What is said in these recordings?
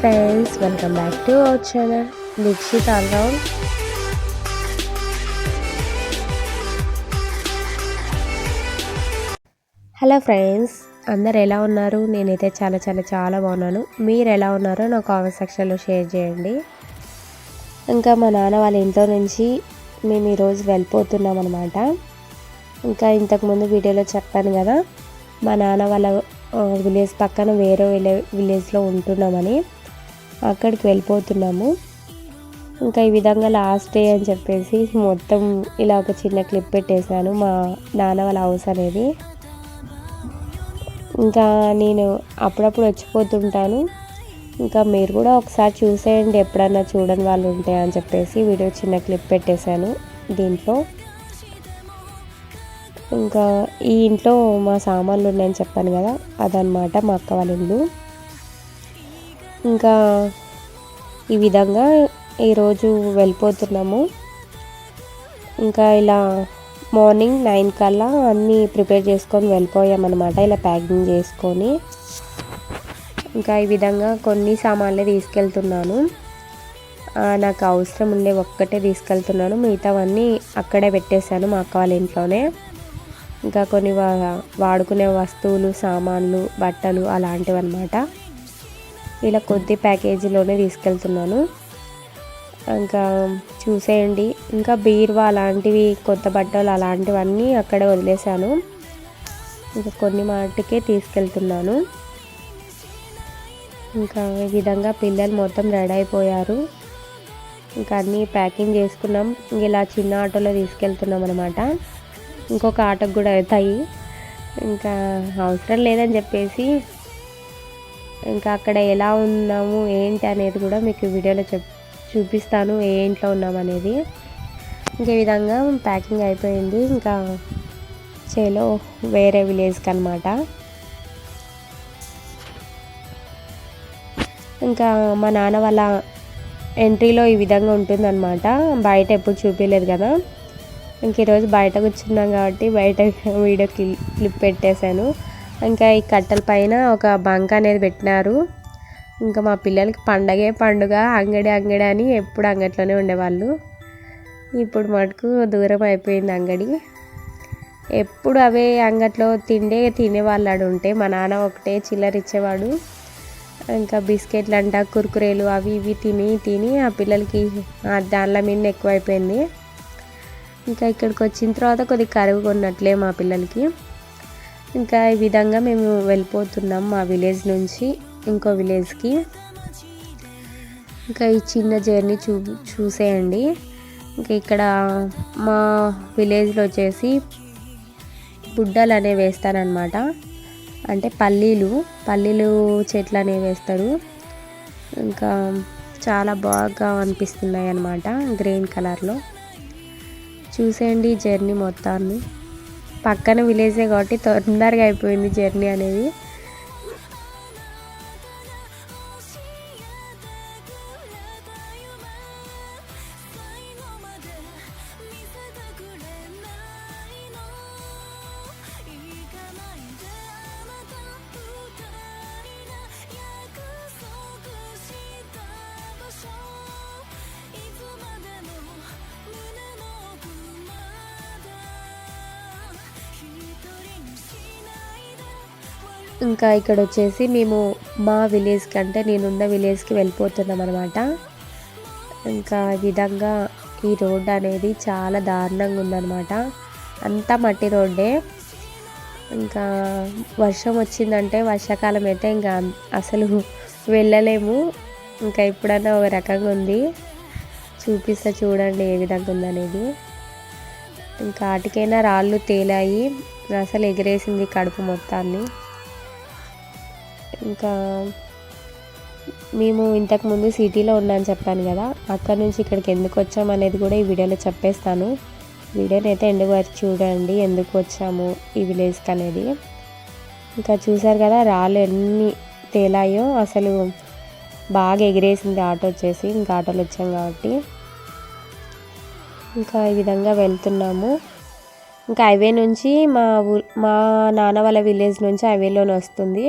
Friends welcome back to our channel Dikshit all round hello friends అందరు ఎలా ఉన్నారు? నేనైతే చాలా చాలా చాలా బాగున్నాను. మీరు ఎలా ఉన్నారో నా కామెంట్ సెక్షన్లో షేర్ చేయండి. ఇంకా మా నాన్న వాళ్ళ ఇంట్లో నుంచి మేము ఈరోజు వెళ్ళిపోతున్నాం అనమాట ఇంకా ఇంతకుముందు వీడియోలో చెప్పాను కదా మా నాన్న వాళ్ళ విలేజ్ పక్కన వేరే విలేజ్లో ఉంటున్నామని. అక్కడికి వెళ్ళిపోతున్నాము. ఇంకా ఈ విధంగా లాస్ట్ డే అని చెప్పేసి మొత్తం ఇలా ఒక చిన్న క్లిప్ పెట్టేశాను మా నాన్న వాళ్ళ హౌస్ అనేది. ఇంకా నేను అప్పుడప్పుడు వచ్చిపోతుంటాను. ఇంకా మీరు కూడా ఒకసారి చూసేయండి ఎప్పుడన్నా చూడని వాళ్ళు ఉంటే అని చెప్పేసి వీడియో చిన్న క్లిప్ పెట్టేశాను దీంట్లో. ఇంకా ఈ ఇంట్లో మా సామాన్లు ఉన్నాయని చెప్పాను కదా అదనమాట మా అక్క వాళ్ళ ఇల్లు. ఇంకా ఈ విధంగా ఈరోజు వెళ్ళిపోతున్నాము. ఇంకా ఇలా మార్నింగ్ నైన్ కల్లా అన్నీ ప్రిపేర్ చేసుకొని వెళ్ళిపోయామన్నమాట. ఇలా ప్యాకింగ్ చేసుకొని ఇంకా ఈ విధంగా కొన్ని సామాన్లే తీసుకెళ్తున్నాను. నాకు అవసరం ఉండే ఒక్కటే తీసుకెళ్తున్నాను. మిగతావన్నీ అక్కడే పెట్టేశాను మా అక్క వాళ్ళ ఇంట్లోనే. ఇంకా కొన్ని వాడుకునే వస్తువులు సామాన్లు బట్టలు అలాంటివి అనమాట ఇలా కొద్ది ప్యాకేజీలోనే తీసుకెళ్తున్నాను. ఇంకా చూసేయండి. ఇంకా బీరువా అలాంటివి కొత్త బట్టలు అలాంటివన్నీ అక్కడే వదిలేశాను. ఇంకా కొన్ని మాటికే తీసుకెళ్తున్నాను. ఇంకా ఈ విధంగా పిల్లలు మొత్తం రెడీ అయిపోయారు. ఇంకా అన్నీ ప్యాకింగ్ చేసుకున్నాం. ఇలా చిన్న ఆటోలో తీసుకెళ్తున్నాం అనమాట ఇంకొక ఆటకు కూడా అవుతాయి ఇంకా అవసరం లేదని చెప్పేసి ఇంకా అక్కడ ఎలా ఉన్నాము ఏంటి అనేది కూడా మీకు వీడియోలో చెప్ చూపిస్తాను ఏ ఇంట్లో ఉన్నాం అనేది. ఇంకే విధంగా ప్యాకింగ్ అయిపోయింది. ఇంకా చేలో వేరే విలేజ్కి అనమాట ఇంకా మా నాన్న వాళ్ళ ఎంట్రీలో ఈ విధంగా ఉంటుందన్నమాట. బయట ఎప్పుడు చూపించలేదు కదా. ఇంక ఈరోజు బయట కూర్చున్నాం కాబట్టి బయట వీడియో క్లిప్ పెట్టేశాను. ఇంకా ఈ కట్టెల పైన ఒక బంక్ అనేది పెట్టినారు. ఇంకా మా పిల్లలకి పండగే పండుగ అంగడి అంగడి అని ఎప్పుడు అంగట్లోనే ఉండేవాళ్ళు. ఇప్పుడు మటుకు దూరం అయిపోయింది అంగడి. ఎప్పుడు అవే అంగట్లో తిండే తినేవాళ్ళు ఆడు ఉంటే మా నాన్న ఒకటే చిల్లర ఇచ్చేవాడు. ఇంకా బిస్కెట్లు అంట కుర్కురేలు అవి ఇవి తిని తిని ఆ పిల్లలకి దానిల మీద ఎక్కువైపోయింది. ఇంకా ఇక్కడికి వచ్చిన తర్వాత కొద్దిగా కరువు కొన్నట్లే మా పిల్లలకి. ఇంకా ఈ విధంగా మేము వెళ్ళిపోతున్నాం మా విలేజ్ నుంచి ఇంకో విలేజ్కి. ఇంకా ఈ చిన్న జర్నీ చూ చూసేయండి. ఇంకా ఇక్కడ మా విలేజ్లో వచ్చేసి బుడ్డలు అనేవి వేస్తారనమాట అంటే పల్లీలు పల్లీలు చెట్లు అనేవి వేస్తారు. ఇంకా చాలా బాగా అనిపిస్తున్నాయి అన్నమాట గ్రీన్ కలర్లో. చూసేయండి జర్నీ మొత్తాన్ని. పక్కన విలేజే కాబట్టి తొందరగా అయిపోయింది జర్నీ అనేది. ఇంకా ఇక్కడ వచ్చేసి మేము మా విలేజ్ కంటే నేనున్న విలేజ్కి వెళ్ళిపోతున్నాం అనమాట ఇంకా ఈ విధంగా ఈ రోడ్ అనేది చాలా దారుణంగా ఉందన్నమాట. అంతా మట్టి రోడ్డే. ఇంకా వర్షం వచ్చిందంటే వర్షాకాలం అయితే ఇంకా అసలు వెళ్ళలేము. ఇంకా ఎప్పుడన్నా ఒక రకంగా ఉంది. చూపిస్తా చూడండి ఏ విధంగా ఉందనేది. ఇంకా వాటికైనా రాళ్ళు తేలాయి. అసలు ఎగిరేసింది కడుపు మొత్తాన్ని. ఇంకా మేము ఇంతకుముందు సిటీలో ఉన్నా అని చెప్పాను కదా అక్కడ నుంచి ఇక్కడికి ఎందుకు వచ్చాము అనేది కూడా ఈ వీడియోలో చెప్పేస్తాను. వీడియోని అయితే ఎందుకు వరకు చూడండి ఎందుకు వచ్చాము ఈ విలేజ్కి అనేది. ఇంకా చూసారు కదా రాళ్ళు ఎన్ని తేలాయో అసలు బాగా ఎగిరేసింది ఆటో వచ్చేసి ఇంకా ఆటోలు వచ్చాం కాబట్టి. ఇంకా ఈ విధంగా వెళ్తున్నాము. ఇంకా హైవే నుంచి మా ఊ మా నాన్న వాళ్ళ విలేజ్ నుంచి హైవేలోనే వస్తుంది.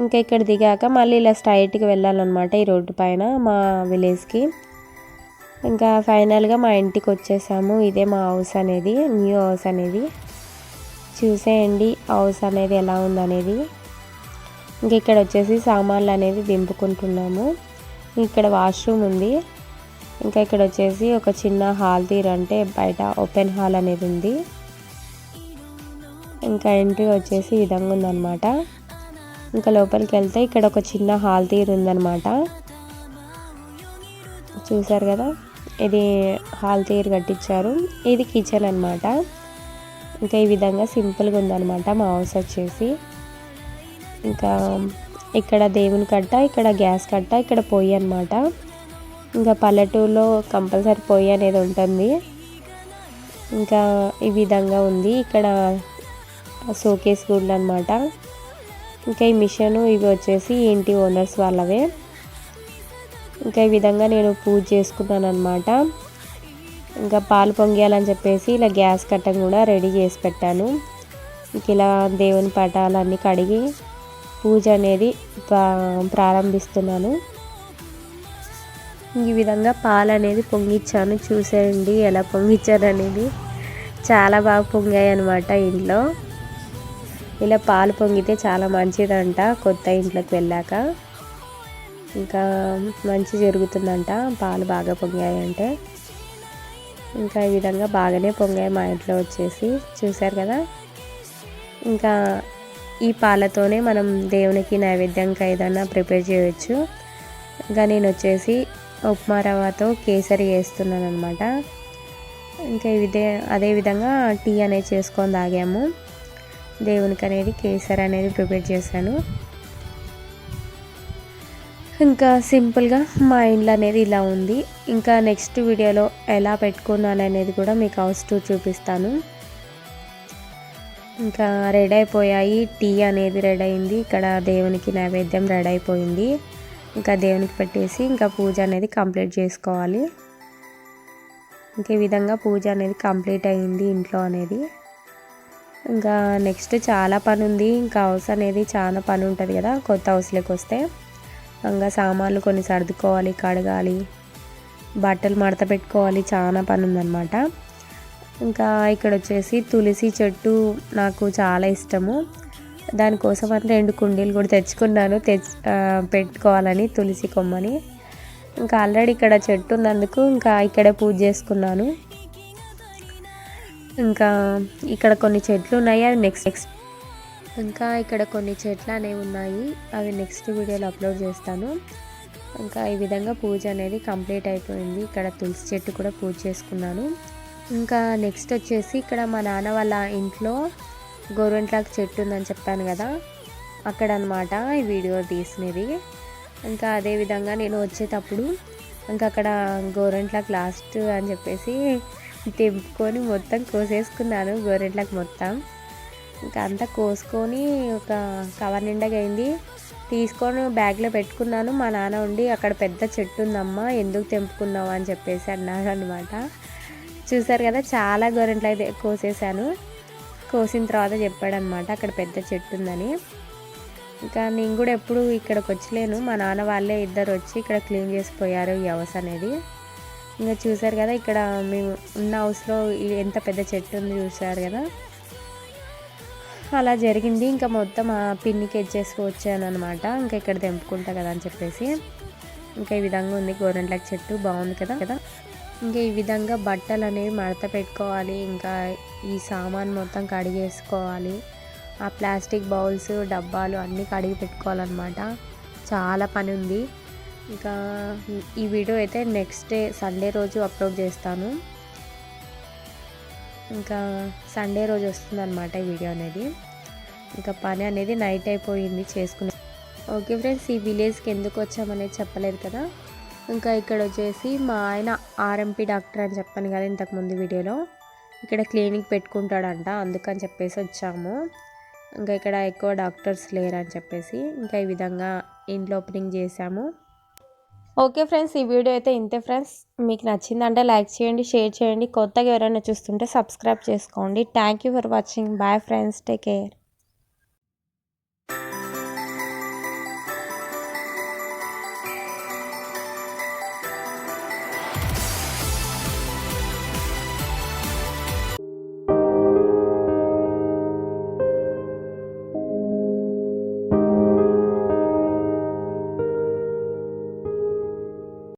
ఇంకా ఇక్కడ దిగాక మళ్ళీ ఇలా స్ట్రైట్కి వెళ్ళాలన్నమాట ఈ రోడ్డు పైన మా విలేజ్కి. ఇంకా ఫైనల్గా మా ఇంటికి వచ్చేసాము. ఇదే మా హౌస్ అనేది న్యూ హౌస్ అనేది. చూసేయండి హౌస్ అనేది ఎలా ఉందనేది. ఇంకా ఇక్కడ వచ్చేసి సామాన్లు అనేది దింపుకుంటున్నాము. ఇక్కడ వాష్రూమ్ ఉంది. ఇంకా ఇక్కడ వచ్చేసి ఒక చిన్న హాల్ తీర్ అంటే బయట ఓపెన్ హాల్ అనేది ఉంది. ఇంకా ఎంట్రీ వచ్చేసి ఈ విధంగా ఉందన్నమాట. ఇంకా లోపలికి వెళ్తే ఇక్కడ ఒక చిన్న హాల్ తీరు ఉందన్నమాట. చూసారు కదా? ఇది హాల్ తీరు కట్టించారు. ఇది కిచెన్ అనమాట ఇంకా ఈ విధంగా సింపుల్గా ఉందన్నమాట మా హౌస్ వచ్చేసి. ఇంకా ఇక్కడ దేవుని కట్ట ఇక్కడ గ్యాస్ కట్ట ఇక్కడ పొయ్యి అనమాట ఇంకా పల్లెటూరులో కంపల్సరీ పొయ్యి అనేది ఉంటుంది. ఇంకా ఈ విధంగా ఉంది. ఇక్కడ షోకేస్ గుడ్లు అనమాట ఇంకా ఈ మిషన్ ఇవి వచ్చేసి ఇంటి ఓనర్స్ వాళ్ళవే. ఇంకా ఈ విధంగా నేను పూజ చేసుకున్నాను అనమాట ఇంకా పాలు పొంగేయాలని చెప్పేసి ఇలా గ్యాస్ కట్టం కూడా రెడీ చేసి పెట్టాను. ఇంక ఇలా దేవుని పటాలన్నీ కడిగి పూజ అనేది ప్రారంభిస్తున్నాను. ఈ విధంగా పాలు అనేది పొంగిచ్చాను. చూసేయండి ఎలా పొంగిచ్చాను అనేది చాలా బాగా పొంగాయి అనమాట ఇంట్లో. ఇలా పాలు పొంగితే చాలా మంచిదంట కొత్త ఇంట్లోకి వెళ్ళాక. ఇంకా మంచి జరుగుతుందంట పాలు బాగా పొంగాయంటే. ఇంకా ఈ విధంగా బాగానే పొంగాయి మా ఇంట్లో వచ్చేసి. చూశారు కదా? ఇంకా ఈ పాలతోనే మనం దేవునికి నైవేద్యంగా ఏదైనా ప్రిపేర్ చేయవచ్చు ఇంకా నేను వచ్చేసి ఉప్మా రవ్వతో కేసరి వేస్తున్నాను అనమాట ఇంకా ఇదే అదేవిధంగా టీ అనేది చేసుకొని తాగాము. దేవునికి అనేది కేసర్ అనేది ప్రిపేర్ చేశాను. ఇంకా సింపుల్గా మా ఇంట్లో అనేది ఇలా ఉంది. ఇంకా నెక్స్ట్ వీడియోలో ఎలా పెట్టుకున్నాను అనేది కూడా మీకు హౌస్ చూపిస్తాను. ఇంకా రెడీ అయిపోయాయి. టీ అనేది రెడీ అయింది. ఇక్కడ దేవునికి నైవేద్యం రెడీ అయిపోయింది. ఇంకా దేవునికి పెట్టేసి ఇంకా పూజ అనేది కంప్లీట్ చేసుకోవాలి. ఇంకే విధంగా పూజ అనేది కంప్లీట్ అయింది ఇంట్లో అనేది. ఇంకా నెక్స్ట్ చాలా పని ఉంది ఇంకా హౌస్ అనేది చాలా పని ఉంటుంది కదా కొత్త హౌస్లోకి వస్తే. ఇంకా సామాన్లు కొన్ని సర్దుకోవాలి కడగాలి. బట్టలు మడత పెట్టుకోవాలి చాలా పని ఉందన్నమాట ఇంకా ఇక్కడ వచ్చేసి తులసి చెట్టు నాకు చాలా ఇష్టము. దానికోసం అని రెండు కుండీలు కూడా తెచ్చుకున్నాను. తెచ్చి పెట్టుకోవాలని తులసి కొమ్మని. ఇంకా ఆల్రెడీ ఇక్కడ చెట్టు ఉన్నందుకు ఇంకా ఇక్కడే పూజ చేసుకున్నాను. ఇంకా ఇక్కడ కొన్ని చెట్లు ఉన్నాయి అవి నెక్స్ట్ నెక్స్ట్ ఇంకా ఇక్కడ కొన్ని చెట్లు అనేవి ఉన్నాయి అవి నెక్స్ట్ వీడియోలో అప్లోడ్ చేస్తాను. ఇంకా ఈ విధంగా పూజ అనేది కంప్లీట్ అయిపోయింది. ఇక్కడ తులసి చెట్టు కూడా పూజ చేసుకున్నాను. ఇంకా నెక్స్ట్ వచ్చేసి ఇక్కడ మా నాన్న వాళ్ళ ఇంట్లో గోరుంట్లాకు చెట్టు ఉందని చెప్పాను కదా అక్కడ అనమాట ఈ వీడియో తీసినది. ఇంకా అదేవిధంగా నేను వచ్చేటప్పుడు ఇంకా అక్కడ గోరెంట్లాక్ లాస్ట్ అని చెప్పేసి తెంపుకొని మొత్తం కోసేసుకున్నాను గోరెంట్లకు మొత్తం. ఇంకా అంతా కోసుకొని ఒక కవర్ నిండగా అయింది. తీసుకొని బ్యాగ్లో పెట్టుకున్నాను. మా నాన్న ఉండి అక్కడ పెద్ద చెట్టు ఉందమ్మా ఎందుకు తెంపుకున్నావు అని చెప్పేసి అన్నారు అనమాట చూసారు కదా చాలా గోరెంట్లు అయితే కోసేసాను కోసిన తర్వాత చెప్పాడనమాట అక్కడ పెద్ద చెట్టు ఉందని. ఇంకా నేను కూడా ఎప్పుడు ఇక్కడికి వచ్చలేను. మా నాన్న వాళ్ళే ఇద్దరు వచ్చి ఇక్కడ క్లీన్ చేసిపోయారు ఈ హౌస్ అనేది. ఇంకా చూసారు కదా ఇక్కడ మేము ఉన్న హౌస్లో ఎంత పెద్ద చెట్టు ఉంది చూసారు కదా. అలా జరిగింది. ఇంకా మొత్తం ఆ పిన్నికి ఎచ్చేసి వచ్చాను అనమాట ఇంకా ఇక్కడ తెంపుకుంటా కదా అని చెప్పేసి. ఇంకా ఈ విధంగా ఉంది. గోరెంట్లకి చెట్టు బాగుంది కదా కదా. ఇంకా ఈ విధంగా బట్టలు అనేవి మడత పెట్టుకోవాలి. ఇంకా ఈ సామాన్ మొత్తం కడిగేసుకోవాలి. ఆ ప్లాస్టిక్ బౌల్స్ డబ్బాలు అన్నీ కడిగి పెట్టుకోవాలన్నమాట. చాలా పని ఉంది. ఇంకా ఈ వీడియో అయితే నెక్స్ట్ డే సండే రోజు అప్లోడ్ చేస్తాను. ఇంకా సండే రోజు వస్తుందన్నమాట ఈ వీడియో అనేది. ఇంకా పని అనేది నైట్ అయిపోయింది చేసుకునే. ఓకే ఫ్రెండ్స్ ఈ విలేజ్కి ఎందుకు వచ్చామనేది చెప్పలేదు కదా. ఇంకా ఇక్కడ వచ్చేసి మా ఆయన ఆర్ఎంపీ డాక్టర్ అని చెప్పాను కదా ఇంతకుముందు వీడియోలో. ఇక్కడ క్లినిక్ పెట్టుకుంటాడంట అందుకని చెప్పేసి వచ్చాము. ఇంకా ఇక్కడ ఎక్కువ డాక్టర్స్ లేరని చెప్పేసి ఇంకా ఈ విధంగా ఇంట్లో ఓపెనింగ్ చేసాము ఓకే ఫ్రెండ్స్ ఈ వీడియో అయితే ఇంతే ఫ్రెండ్స్. మీకు నచ్చిందంటే లైక్ చేయండి షేర్ చేయండి. కొత్తగా ఎవరైనా చూస్తుంటే సబ్స్క్రైబ్ చేసుకోండి. Thank you for watching bye friends take care